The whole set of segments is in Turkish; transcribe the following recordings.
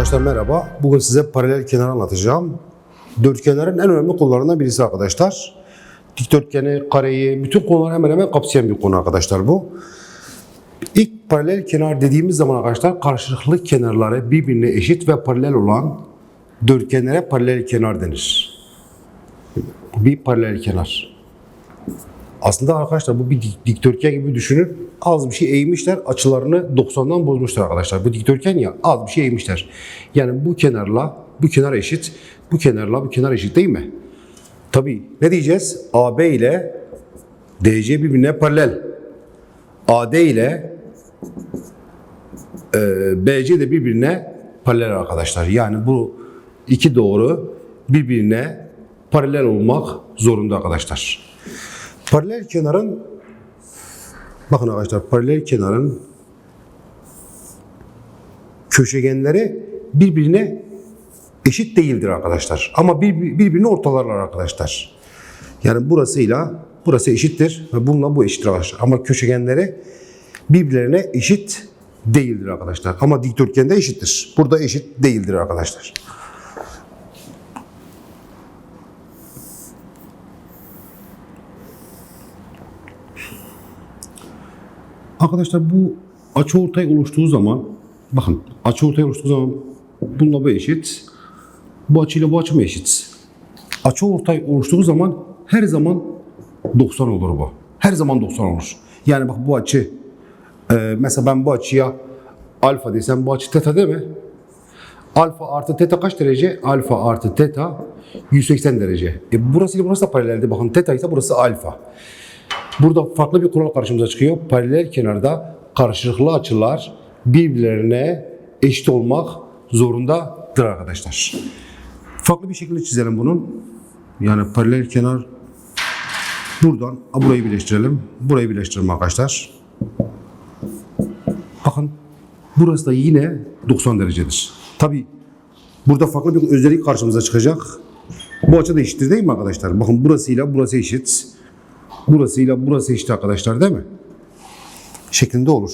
Arkadaşlar merhaba. Bugün size paralel kenar anlatacağım. Dörtgenlerin en önemli konularından birisi arkadaşlar. Dikdörtgeni, kareyi, bütün konuları hemen hemen kapsayan bir konu arkadaşlar bu. İlk paralel kenar dediğimiz zaman arkadaşlar karşılıklı kenarları birbirine eşit ve paralel olan dörtgenlere paralel kenar denir. Bir paralel kenar. Aslında arkadaşlar bu bir dik- dikdörtgen gibi düşünün. Az bir şey eğmişler, açılarını 90'dan bozmuşlar arkadaşlar. Bu dikdörtgen ya az bir şey eğmişler. Yani bu kenarla bu kenar eşit, bu kenarla bu kenar eşit değil mi? Tabii ne diyeceğiz? AB ile DC birbirine paralel. AD ile e, BC de birbirine paralel arkadaşlar. Yani bu iki doğru birbirine paralel olmak zorunda arkadaşlar. Paralel kenarın bakın arkadaşlar paralel kenarın köşegenleri birbirine eşit değildir arkadaşlar. Ama bir, birbirini ortalarlar arkadaşlar. Yani burasıyla burası eşittir ve bununla bu eşittir arkadaşlar. Ama köşegenleri birbirlerine eşit değildir arkadaşlar. Ama dikdörtgende eşittir. Burada eşit değildir arkadaşlar. Arkadaşlar bu açıortay oluştuğu zaman bakın açıortay oluştuğu zaman bununla bu eşit. Bu açıyla bu açı mı eşit? Açıortay oluştuğu zaman her zaman 90 olur bu. Her zaman 90 olur. Yani bak bu açı e, mesela ben bu açıya alfa desem bu açı teta değil mi? Alfa artı teta kaç derece? Alfa artı teta 180 derece. E burası ile burası da paraleldi. Bakın teta ise burası alfa. Burada farklı bir kural karşımıza çıkıyor. Paralel kenarda karşılıklı açılar birbirlerine eşit olmak zorundadır arkadaşlar. Farklı bir şekilde çizelim bunun. Yani paralel kenar buradan burayı birleştirelim. Burayı birleştirelim arkadaşlar. Bakın burası da yine 90 derecedir. Tabi burada farklı bir özellik karşımıza çıkacak. Bu açı da eşittir değil mi arkadaşlar? Bakın burasıyla burası eşit. Burasıyla burası eşit arkadaşlar değil mi? Şeklinde olur.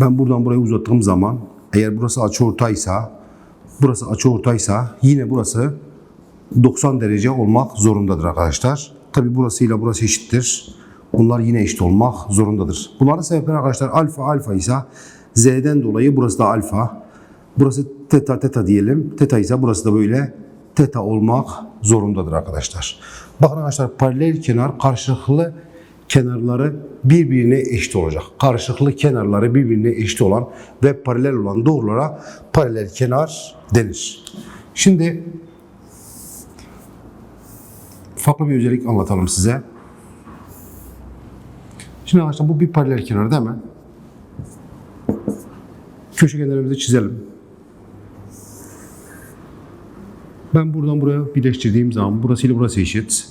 Ben buradan burayı uzattığım zaman eğer burası açıortaysa burası açıortaysa yine burası 90 derece olmak zorundadır arkadaşlar. Tabi burasıyla burası eşittir. Bunlar yine eşit olmak zorundadır. Bunların sebepleri arkadaşlar alfa alfa ise z'den dolayı burası da alfa. Burası teta teta diyelim. Teta ise burası da böyle teta olmak zorundadır arkadaşlar. Bakın arkadaşlar paralel kenar karşılıklı kenarları birbirine eşit olacak. Karşılıklı kenarları birbirine eşit olan ve paralel olan doğrulara paralel kenar denir. Şimdi farklı bir özellik anlatalım size. Şimdi arkadaşlar bu bir paralel kenar değil mi? Köşegenlerimizi çizelim. Ben buradan buraya birleştirdiğim zaman burasıyla burası eşit.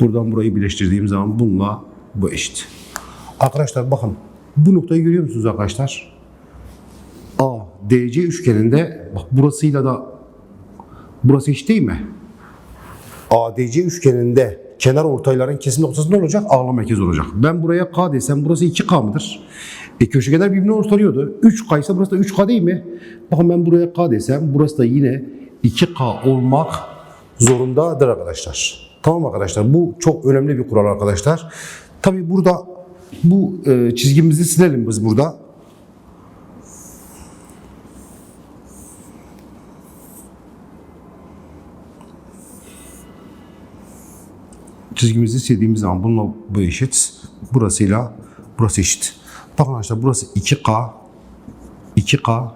Buradan burayı birleştirdiğim zaman bununla bu eşit. Arkadaşlar bakın bu noktayı görüyor musunuz arkadaşlar? A, DC üçgeninde bak burasıyla da burası eşit değil mi? ADC üçgeninde kenar ortayların kesim noktası ne olacak? Ağırlık merkezi olacak. Ben buraya K desem burası 2K mıdır? E köşegenler birbirini ortalıyordu. 3K ise burası da 3K değil mi? Bakın ben buraya K desem burası da yine 2K olmak zorundadır arkadaşlar. Tamam arkadaşlar bu çok önemli bir kural arkadaşlar. Tabi burada bu e, çizgimizi silelim biz burada. çizgimizi sildiğimiz zaman bununla bu eşit. Burasıyla burası eşit. Bakın arkadaşlar burası 2K 2K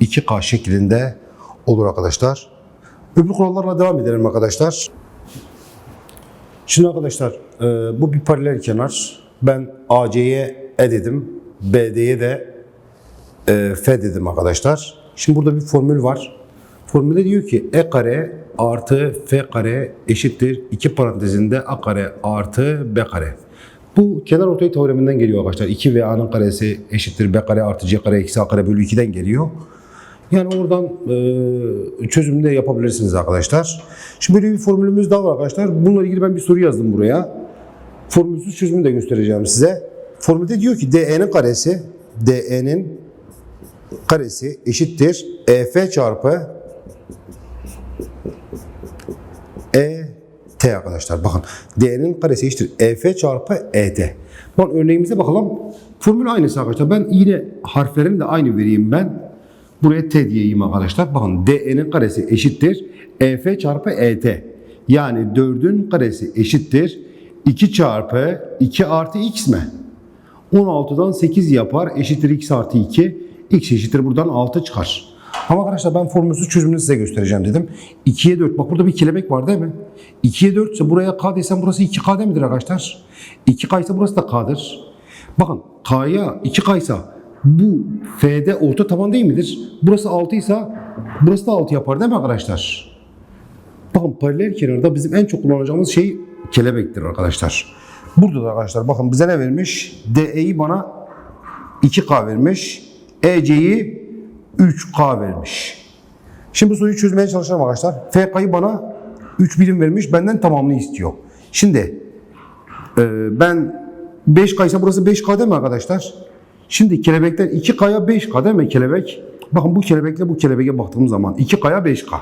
2K şeklinde olur arkadaşlar. Öbür kurallarla devam edelim arkadaşlar. Şimdi arkadaşlar e, bu bir paralel kenar. Ben AC'ye E dedim. BD'ye de e, F dedim arkadaşlar. Şimdi burada bir formül var. Formülde diyor ki E kare artı F kare eşittir. iki parantezinde A kare artı B kare. Bu kenar ortay teoreminden geliyor arkadaşlar. 2 ve A'nın karesi eşittir B kare artı C kare eksi A kare bölü 2'den geliyor. Yani oradan e, çözümünü de yapabilirsiniz arkadaşlar. Şimdi böyle bir formülümüz daha var arkadaşlar. Bununla ilgili ben bir soru yazdım buraya. Formülsüz çözümünü de göstereceğim size. formülde diyor ki DE'nin karesi DE'nin karesi eşittir EF çarpı ET arkadaşlar. Bakın D'nin karesi eşittir EF çarpı ET. Bakın örneğimize bakalım. Formül aynısı arkadaşlar. Ben yine harflerini de aynı vereyim ben. Buraya T diyeyim arkadaşlar. Bakın DE'nin karesi eşittir EF çarpı ET. Yani 4'ün karesi eşittir 2 çarpı 2 artı x mi? 16'dan 8 yapar eşittir x artı 2. x eşittir buradan 6 çıkar. Ama arkadaşlar ben formülsüz çözümünü size göstereceğim dedim. 2'ye 4 bak burada bir kelebek var değil mi? 2'ye 4 ise buraya k desem burası 2k değil midir arkadaşlar? 2k ise burası da k'dır. Bakın k'ya 2k ise bu f'de orta taban değil midir? Burası 6 ise burası da 6 yapar değil mi arkadaşlar? Bakın paralel kenarda bizim en çok kullanacağımız şey kelebektir arkadaşlar. Burada da arkadaşlar bakın bize ne vermiş? DE'yi bana 2K vermiş. EC'yi 3K vermiş. Şimdi bu soruyu çözmeye çalışalım arkadaşlar. FK'yı bana 3 birim vermiş. Benden tamamını istiyor. Şimdi e, ben 5K ise burası 5K değil mi arkadaşlar? Şimdi kelebekten 2K'ya 5K değil mi kelebek? Bakın bu kelebekle bu kelebeğe baktığım zaman 2K'ya 5K.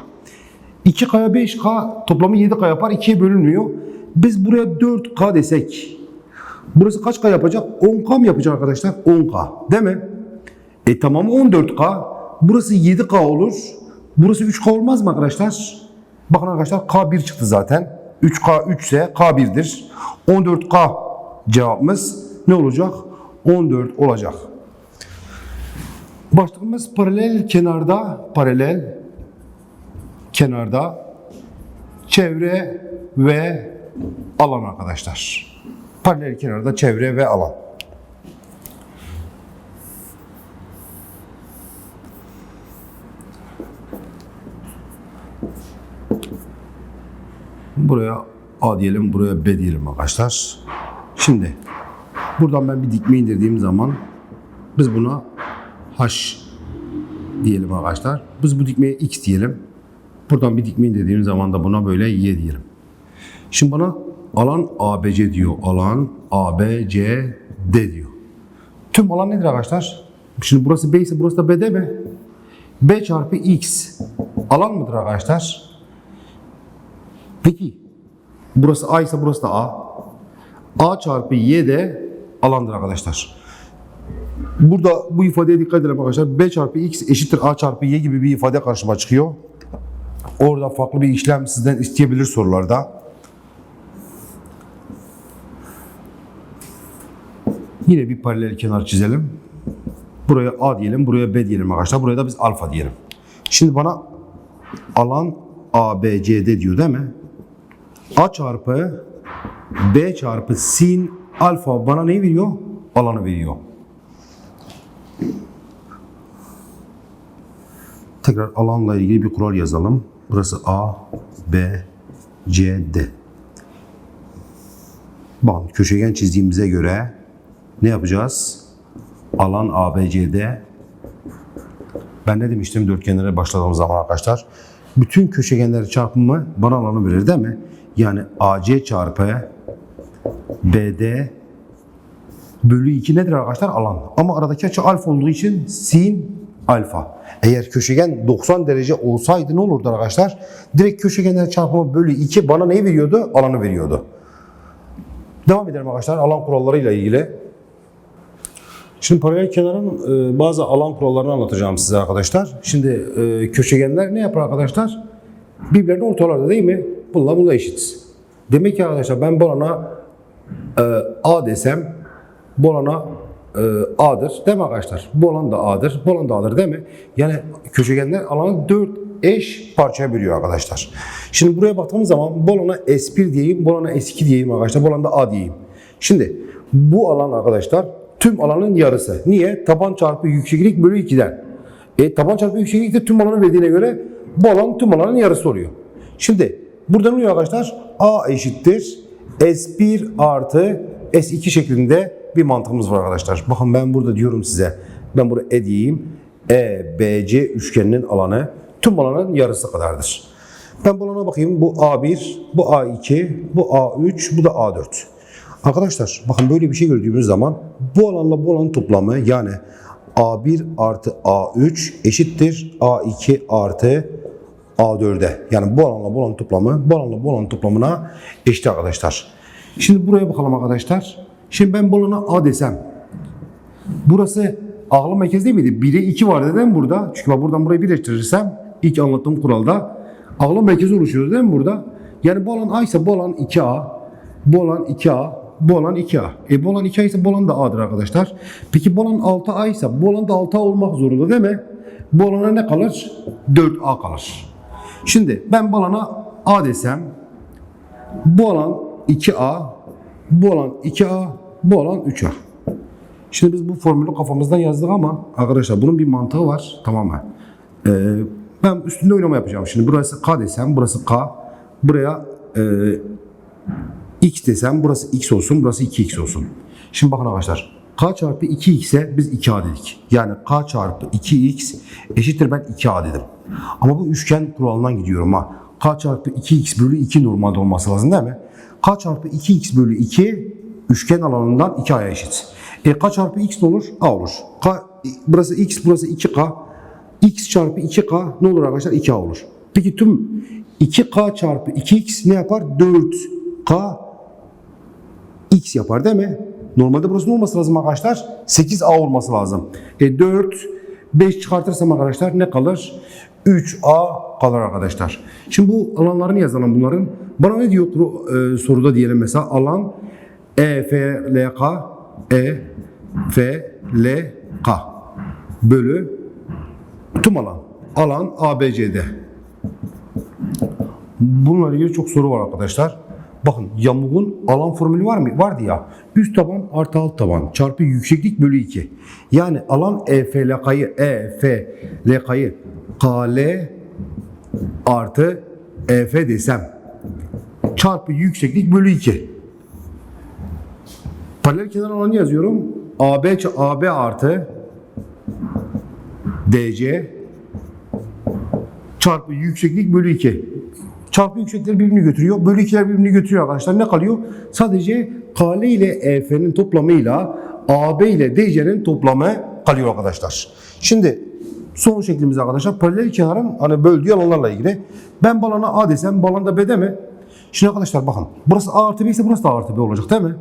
2K'ya 5K toplamı 7K yapar. 2'ye bölünmüyor. Biz buraya 4K desek. Burası kaç K yapacak? 10K mı yapacak arkadaşlar? 10K. Değil mi? E tamamı 14K. Burası 7K olur. Burası 3K olmaz mı arkadaşlar? Bakın arkadaşlar K1 çıktı zaten. 3K 3 ise K1'dir. 14K cevabımız ne olacak? 14 olacak. Başlığımız paralel kenarda paralel kenarda çevre ve alan arkadaşlar. Paralel kenarda çevre ve alan. Buraya A diyelim, buraya B diyelim arkadaşlar. Şimdi buradan ben bir dikme indirdiğim zaman biz buna H diyelim arkadaşlar. Biz bu dikmeye X diyelim. Buradan bir dikme indirdiğim zaman da buna böyle Y diyelim. Şimdi bana alan ABC diyor. Alan ABC D diyor. Tüm alan nedir arkadaşlar? Şimdi burası B ise burası da B değil mi? B çarpı X alan mıdır arkadaşlar? Peki burası A ise burası da A. A çarpı Y de alandır arkadaşlar. Burada bu ifadeye dikkat edelim arkadaşlar. B çarpı X eşittir A çarpı Y gibi bir ifade karşıma çıkıyor. Orada farklı bir işlem sizden isteyebilir sorularda. Yine bir paralel kenar çizelim. Buraya A diyelim, buraya B diyelim arkadaşlar. Buraya da biz alfa diyelim. Şimdi bana alan ABCD diyor değil mi? A çarpı B çarpı sin alfa bana neyi veriyor? Alanı veriyor. Tekrar alanla ilgili bir kural yazalım. Burası A, B, C, D. Bakın köşegen çizdiğimize göre ne yapacağız? Alan ABCD. Ben ne demiştim dörtgenlere başladığımız zaman arkadaşlar? Bütün köşegenler çarpımı bana alanı verir değil mi? Yani AC çarpı BD bölü 2 nedir arkadaşlar? Alan. Ama aradaki açı alfa olduğu için sin alfa. Eğer köşegen 90 derece olsaydı ne olurdu arkadaşlar? Direkt köşegenler çarpımı bölü 2 bana neyi veriyordu? Alanı veriyordu. Devam edelim arkadaşlar alan kurallarıyla ilgili. Şimdi paralel kenarın e, bazı alan kurallarını anlatacağım size arkadaşlar. Şimdi e, köşegenler ne yapar arkadaşlar? Birbirlerinin ortalarda değil mi? Bununla bununla eşit. Demek ki arkadaşlar ben bu alana e, A desem bu alana e, A'dır değil mi arkadaşlar? Bu alan da A'dır, bu alan da A'dır değil mi? Yani köşegenler alanı 4 eş parçaya bölüyor arkadaşlar. Şimdi buraya baktığımız zaman bu alana S1 diyeyim, bu alana S2 diyeyim arkadaşlar, bu alanda A diyeyim. Şimdi bu alan arkadaşlar tüm alanın yarısı. Niye? Taban çarpı yükseklik bölü 2'den. E, taban çarpı yükseklik de tüm alanı verdiğine göre bu alan tüm alanın yarısı oluyor. Şimdi burada ne oluyor arkadaşlar? A eşittir S1 artı S2 şeklinde bir mantığımız var arkadaşlar. Bakın ben burada diyorum size. Ben buraya E diyeyim. E, B, C üçgeninin alanı tüm alanın yarısı kadardır. Ben bu alana bakayım. Bu A1, bu A2, bu A3, bu da A4. Arkadaşlar bakın böyle bir şey gördüğümüz zaman bu alanla bu alanın toplamı yani A1 artı A3 eşittir A2 artı A4'e. Yani bu alanın toplamı bu alanın toplamına eşit arkadaşlar. Şimdi buraya bakalım arkadaşlar. Şimdi ben bu alana A desem. Burası ağlı merkez değil miydi? 1'e 2 var dedim burada. Çünkü ben buradan burayı birleştirirsem ilk anlattığım kuralda ağlı merkezi oluşuyor değil mi burada? Yani bu alan A ise bu alan 2A, bu alan 2A, bu alan 2A. E bu alan 2A ise bu alan da A'dır arkadaşlar. Peki bu alan 6A ise bu alan da 6A olmak zorunda değil mi? Bu alana ne kalır? 4A kalır. Şimdi ben bu alana A desem bu alan 2A, bu alan 2A, bu alan 3A. Şimdi biz bu formülü kafamızdan yazdık ama arkadaşlar bunun bir mantığı var tamamen. Ee, ben üstünde oynama yapacağım. Şimdi burası K desem burası K. Buraya e, X desem burası X olsun burası 2X olsun. Şimdi bakın arkadaşlar K çarpı 2X'e biz 2A dedik. Yani K çarpı 2X eşittir ben 2A dedim. Ama bu üçgen kuralından gidiyorum ha. K çarpı 2X bölü 2 normalde olması lazım değil mi? K çarpı 2X bölü 2 üçgen alanından 2A'ya eşit. E K çarpı X ne olur? A olur. K, burası X burası 2K. X çarpı 2K ne olur arkadaşlar? 2A olur. Peki tüm 2K çarpı 2X ne yapar? 4K X yapar değil mi? Normalde burası ne olması lazım arkadaşlar? 8A olması lazım. E 4, 5 çıkartırsam arkadaşlar ne kalır? 3A kalır arkadaşlar. Şimdi bu alanlarını yazalım bunların. Bana ne diyor e, soruda diyelim mesela alan E, F, L, K, E, F, L, K bölü tüm alan. Alan ABCD. Bununla ilgili çok soru var arkadaşlar. Bakın yamuğun alan formülü var mı? Vardı ya. Üst taban artı alt taban çarpı yükseklik bölü 2. Yani alan EFLK'yı EFLK'yı KL artı EF desem çarpı yükseklik bölü 2. Paralel kenar alanı yazıyorum. AB, AB artı DC çarpı yükseklik bölü 2. Çarpı yükseklikler birbirini götürüyor. Bölü 2'ler birbirini götürüyor arkadaşlar. Ne kalıyor? Sadece KL ile EF'nin toplamıyla AB ile DC'nin toplamı kalıyor arkadaşlar. Şimdi son şeklimiz arkadaşlar paralel kenarın hani böldüğü alanlarla ilgili. Ben balana A desem balan da B'de mi? Şimdi arkadaşlar bakın. Burası A artı B ise burası da A artı B olacak değil mi?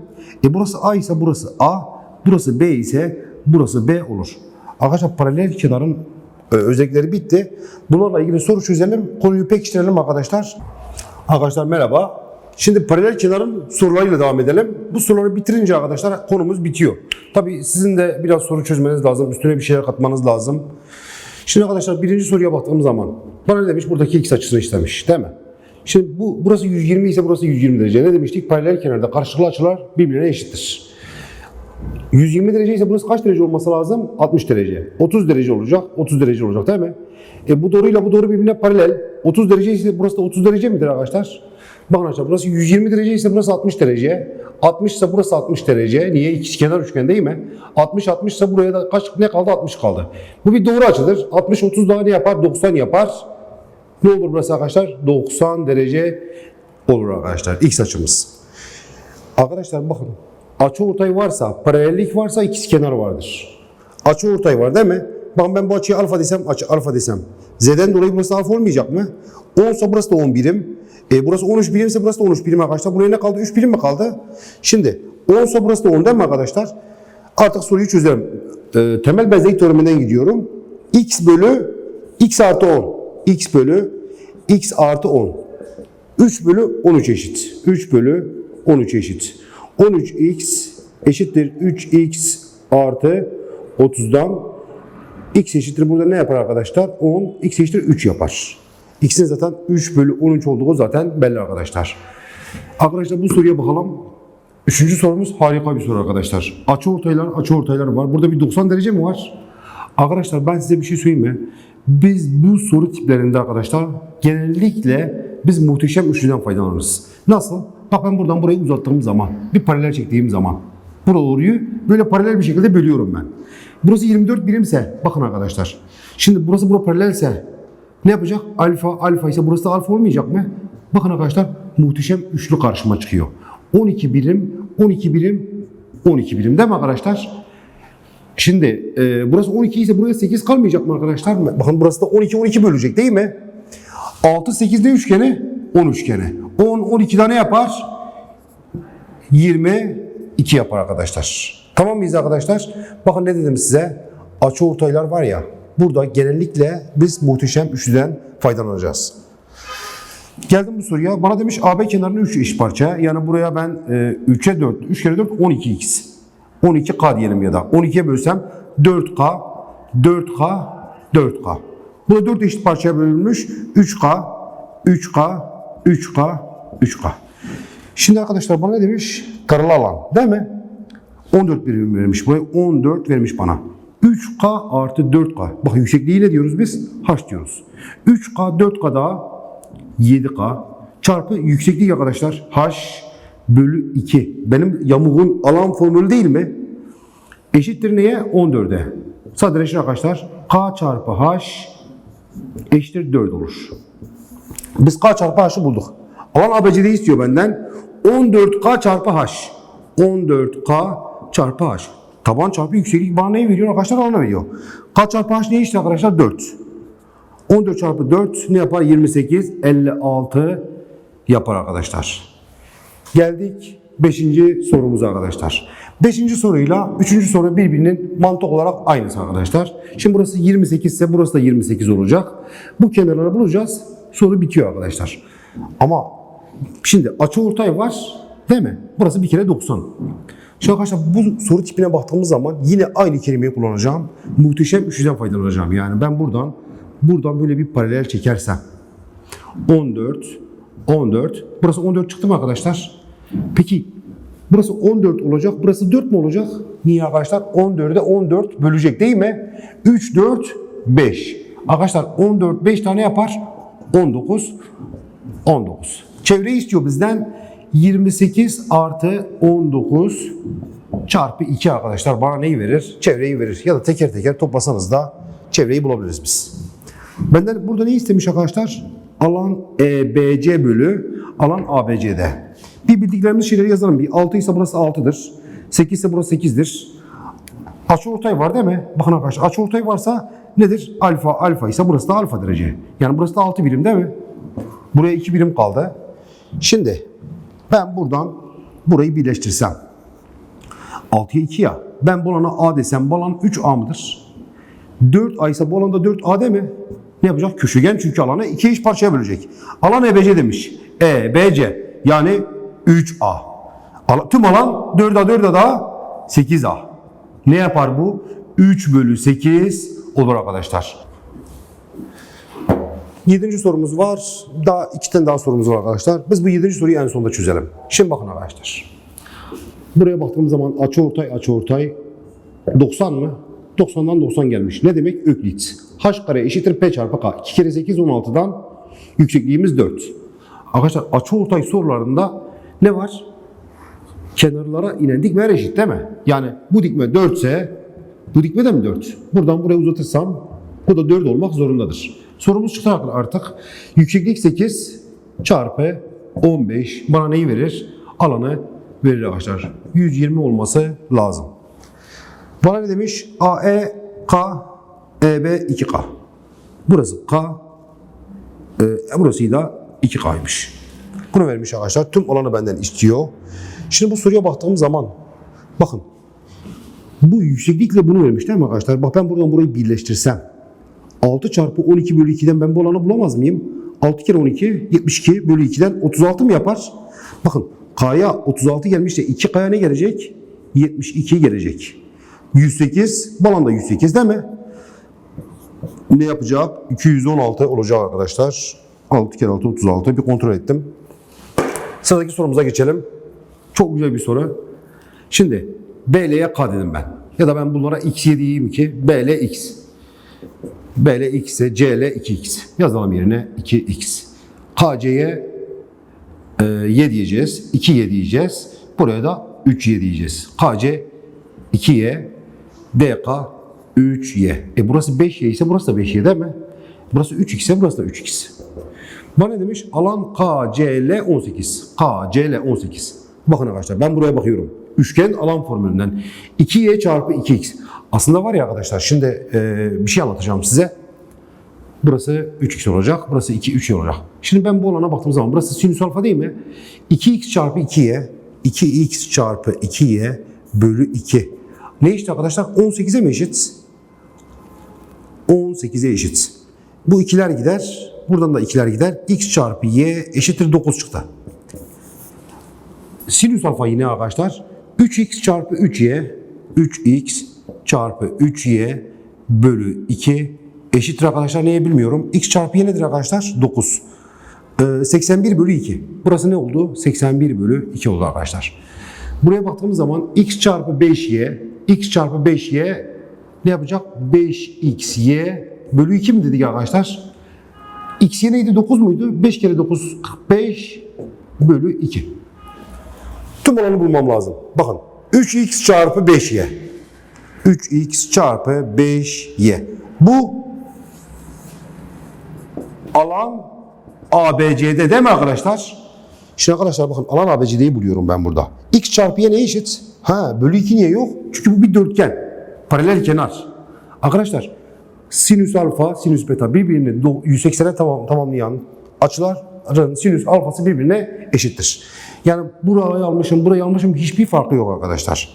E burası A ise burası A. Burası B ise burası B olur. Arkadaşlar paralel kenarın özellikleri bitti. Bunlarla ilgili soru çözelim. Konuyu pekiştirelim arkadaşlar. Arkadaşlar merhaba. Şimdi paralel kenarın sorularıyla devam edelim. Bu soruları bitirince arkadaşlar konumuz bitiyor. Tabii sizin de biraz soru çözmeniz lazım. Üstüne bir şeyler katmanız lazım. Şimdi arkadaşlar birinci soruya baktığım zaman bana ne demiş? Buradaki x açısını istemiş değil mi? Şimdi bu burası 120 ise burası 120 derece. Ne demiştik? Paralel kenarda karşılıklı açılar birbirine eşittir. 120 derece ise burası kaç derece olması lazım? 60 derece. 30 derece olacak, 30 derece olacak değil mi? E bu doğruyla bu doğru birbirine paralel. 30 derece ise burası da 30 derece midir arkadaşlar? Bakın arkadaşlar burası 120 derece ise burası 60 derece. 60 ise burası 60 derece. Niye? İkizkenar üçgen değil mi? 60 60 ise buraya da kaç ne kaldı? 60 kaldı. Bu bir doğru açıdır. 60 30 daha ne yapar? 90 yapar. Ne olur burası arkadaşlar? 90 derece olur arkadaşlar. X açımız. Arkadaşlar bakın. Açı ortay varsa, paralellik varsa ikizkenar vardır. Açı ortay var değil mi? Bak ben bu açıyı alfa desem, açı alfa desem. Z'den dolayı burası alfa olmayacak mı? 10 ise burası da 10 birim. E burası 13 birim ise burası da 13 birim arkadaşlar. Buraya ne kaldı? 3 birim mi kaldı? Şimdi 10 ise burası da 10 değil mi arkadaşlar? Artık soruyu çözelim. E, temel benzelik teoreminden gidiyorum. x bölü x artı 10. x bölü x artı 10. 3 bölü 13 eşit. 3 bölü 13 eşit. 13x eşittir 3x artı 30'dan x eşittir burada ne yapar arkadaşlar? 10 x eşittir 3 yapar. x'in zaten 3 bölü 13 olduğu zaten belli arkadaşlar. Arkadaşlar bu soruya bakalım. Üçüncü sorumuz harika bir soru arkadaşlar. Açı ortaylar, açı ortaylar var. Burada bir 90 derece mi var? Arkadaşlar ben size bir şey söyleyeyim mi? Biz bu soru tiplerinde arkadaşlar genellikle biz muhteşem üçlüden faydalanırız. Nasıl? Bak ben buradan burayı uzattığım zaman, bir paralel çektiğim zaman bu doğruyu böyle paralel bir şekilde bölüyorum ben. Burası 24 birimse bakın arkadaşlar. Şimdi burası bura paralelse ne yapacak? Alfa alfa ise burası da alfa olmayacak mı? Bakın arkadaşlar muhteşem üçlü karşıma çıkıyor. 12 birim 12 birim 12 birim değil mi arkadaşlar? Şimdi e, burası 12 ise buraya 8 kalmayacak mı arkadaşlar? Bakın burası da 12 12 bölecek değil mi? 6 8'de üçgeni 10 üçgeni. 10 12 tane yapar. 22 yapar arkadaşlar. Tamam mıyız arkadaşlar? Bakın ne dedim size? Açı ortaylar var ya. Burada genellikle biz muhteşem üçlüden faydalanacağız. Geldim bu soruya. Bana demiş AB kenarının 3 eş parça. Yani buraya ben e, 3'e 4, 3 kere 4 12x. 12k diyelim ya da 12'ye bölsem 4k, 4k, 4k. Burada 4 eşit parçaya bölünmüş. 3k, 3k, 3k, 3k. Şimdi arkadaşlar bana ne demiş? Karalı alan değil mi? 14 birim vermiş. Buraya 14 vermiş bana. 3K artı 4K. Bak yüksekliği ne diyoruz biz? H diyoruz. 3K 4K daha 7K çarpı yükseklik arkadaşlar. H bölü 2. Benim yamuğun alan formülü değil mi? Eşittir neye? 14'e. Sadeleşir arkadaşlar. K çarpı H eşittir 4 olur. Biz K çarpı H'ı bulduk. Alan ABC'de istiyor benden. 14K çarpı H. 14K çarpı H. Taban çarpı yükseklik bana neyi veriyor arkadaşlar? Alana veriyor. K çarpı H ne işte arkadaşlar? 4. 14 çarpı 4 ne yapar? 28, 56 yapar arkadaşlar. Geldik 5. sorumuza arkadaşlar. 5. soruyla 3. soru birbirinin mantık olarak aynısı arkadaşlar. Şimdi burası 28 ise burası da 28 olacak. Bu kenarları bulacağız. Soru bitiyor arkadaşlar. Ama şimdi açı ortay var değil mi? Burası bir kere 90. Şimdi arkadaşlar bu soru tipine baktığımız zaman yine aynı kelimeyi kullanacağım. Muhteşem üçlüden faydalanacağım. Yani ben buradan buradan böyle bir paralel çekersem 14 14 burası 14 çıktı mı arkadaşlar? Peki burası 14 olacak. Burası 4 mü olacak? Niye arkadaşlar? 14'e 14 bölecek değil mi? 3 4 5. Arkadaşlar 14 5 tane yapar. 19 19. Çevreyi istiyor bizden. 28 artı 19 çarpı 2 arkadaşlar bana neyi verir? Çevreyi verir. Ya da teker teker toplasanız da çevreyi bulabiliriz biz. Benden burada ne istemiş arkadaşlar? Alan EBC bölü alan ABC'de. Bir bildiklerimiz şeyleri yazalım. Bir 6 ise burası 6'dır. 8 ise burası 8'dir. Açıortay var değil mi? Bakın arkadaşlar açıortay varsa nedir? Alfa alfa ise burası da alfa derece. Yani burası da 6 birim değil mi? Buraya 2 birim kaldı. Şimdi ben buradan burayı birleştirsem 6'ya 2 ya. Ben bu alana A desem bu alan 3A mıdır? 4A ise bu alanda 4A değil mi? Ne yapacak? Köşegen çünkü alanı iki eş parçaya bölecek. Alan EBC demiş. EBC yani 3A. Ala- Tüm alan 4A 4A daha 8A. Ne yapar bu? 3 bölü 8 olur arkadaşlar. Yedinci sorumuz var. Daha iki tane daha sorumuz var arkadaşlar. Biz bu yedinci soruyu en sonunda çözelim. Şimdi bakın arkadaşlar. Buraya baktığımız zaman açı ortay açı ortay 90 mı? 90'dan 90 gelmiş. Ne demek? Öklit. H kare eşittir P çarpı K. 2 kere 8 16'dan yüksekliğimiz 4. Arkadaşlar açı ortay sorularında ne var? Kenarlara inen dikmeler eşit değil mi? Yani bu dikme 4 ise bu dikme de mi 4? Buradan buraya uzatırsam bu da 4 olmak zorundadır. Sorumuz çıktı artık. Yükseklik 8 çarpı 15 bana neyi verir? Alanı verir arkadaşlar. 120 olması lazım. Bana ne demiş? AE K EB 2K. Burası K. E, burası da 2K'ymış. Bunu vermiş arkadaşlar. Tüm alanı benden istiyor. Şimdi bu soruya baktığım zaman bakın bu yükseklikle bunu vermiş değil mi arkadaşlar? Bak ben buradan burayı birleştirsem 6 çarpı 12 bölü 2'den ben bu alanı bulamaz mıyım? 6 kere 12 72 bölü 2'den 36 mı yapar? Bakın K'ya 36 gelmiş de 2 K'ya ne gelecek? 72 gelecek. 108 bu alanda 108 değil mi? Ne yapacak? 216 olacak arkadaşlar. 6 kere 6 36 bir kontrol ettim. Sıradaki sorumuza geçelim. Çok güzel bir soru. Şimdi BL'ye K dedim ben. Ya da ben bunlara X'ye diyeyim ki BL X. BL X ise CL 2X. Yazalım yerine 2X. KC'ye e, Y diyeceğiz. 2Y diyeceğiz. Buraya da 3Y diyeceğiz. KC 2Y, DK 3Y. E burası 5Y ise burası da 5Y değil mi? Burası 3X ise burası da 3X. Bana ne demiş? Alan KCL 18. KCL 18. Bakın arkadaşlar ben buraya bakıyorum. Üçgen alan formülünden 2y çarpı 2x. Aslında var ya arkadaşlar şimdi e, bir şey anlatacağım size. Burası 3x olacak. Burası 2, 3y olacak. Şimdi ben bu olana baktığım zaman burası sinüs alfa değil mi? 2x çarpı 2y 2x çarpı 2y bölü 2. Ne işte arkadaşlar? 18'e mi eşit? 18'e eşit. Bu ikiler gider. Buradan da ikiler gider. x çarpı y eşittir 9 çıktı. Sinüs alfa yine arkadaşlar 3x çarpı 3y 3x çarpı 3y bölü 2 eşittir arkadaşlar neye bilmiyorum. x çarpı y nedir arkadaşlar? 9. Ee, 81 bölü 2. Burası ne oldu? 81 bölü 2 oldu arkadaşlar. Buraya baktığımız zaman x çarpı 5y x çarpı 5y ne yapacak? 5xy bölü 2 mi dedik arkadaşlar? xy neydi? 9 muydu? 5 kere 9 45 bölü 2. Tüm olanı bulmam lazım. Bakın 3x çarpı 5y. 3x çarpı 5y. Bu alan ABC'de değil mi arkadaşlar? Şimdi arkadaşlar bakın alan ABC'yi buluyorum ben burada. X çarpı y ne eşit? Ha bölü 2 niye yok? Çünkü bu bir dörtgen. Paralel kenar. Arkadaşlar sinüs alfa, sinüs beta birbirini do- 180'e tamam, tamamlayan açıların sinüs alfası birbirine eşittir. Yani burayı almışım, burayı almışım hiçbir farkı yok arkadaşlar.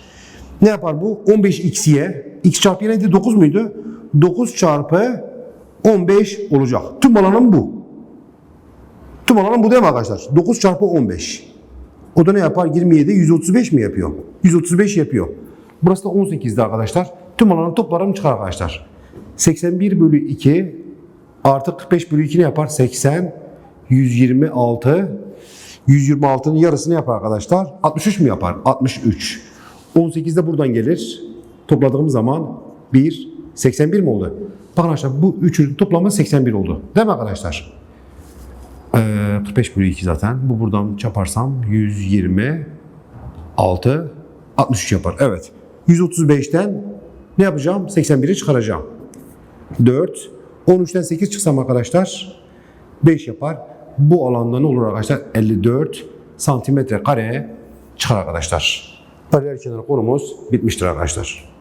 Ne yapar bu? 15x'ye, x çarpı y neydi? 9 muydu? 9 çarpı 15 olacak. Tüm alanım bu. Tüm alanım bu değil mi arkadaşlar? 9 çarpı 15. O da ne yapar? 27, 135 mi yapıyor? 135 yapıyor. Burası da 18'de arkadaşlar. Tüm alanın toplarını çıkar arkadaşlar. 81 bölü 2 artı 45 bölü 2 ne yapar? 80, 126. 126'nın yarısını yapar arkadaşlar. 63 mü yapar? 63. 18 de buradan gelir. Topladığımız zaman 1, 81 mi oldu? Bakın arkadaşlar bu üçünün toplamı 81 oldu. Değil mi arkadaşlar? Ee, 45 bölü 2 zaten. Bu buradan çarparsam 126 63 yapar. Evet. 135'ten ne yapacağım? 81'i çıkaracağım. 4. 13'ten 8 çıksam arkadaşlar 5 yapar. Bu alanda ne olur arkadaşlar? 54 santimetre kare çıkar arkadaşlar. Paralel kenar konumuz bitmiştir arkadaşlar.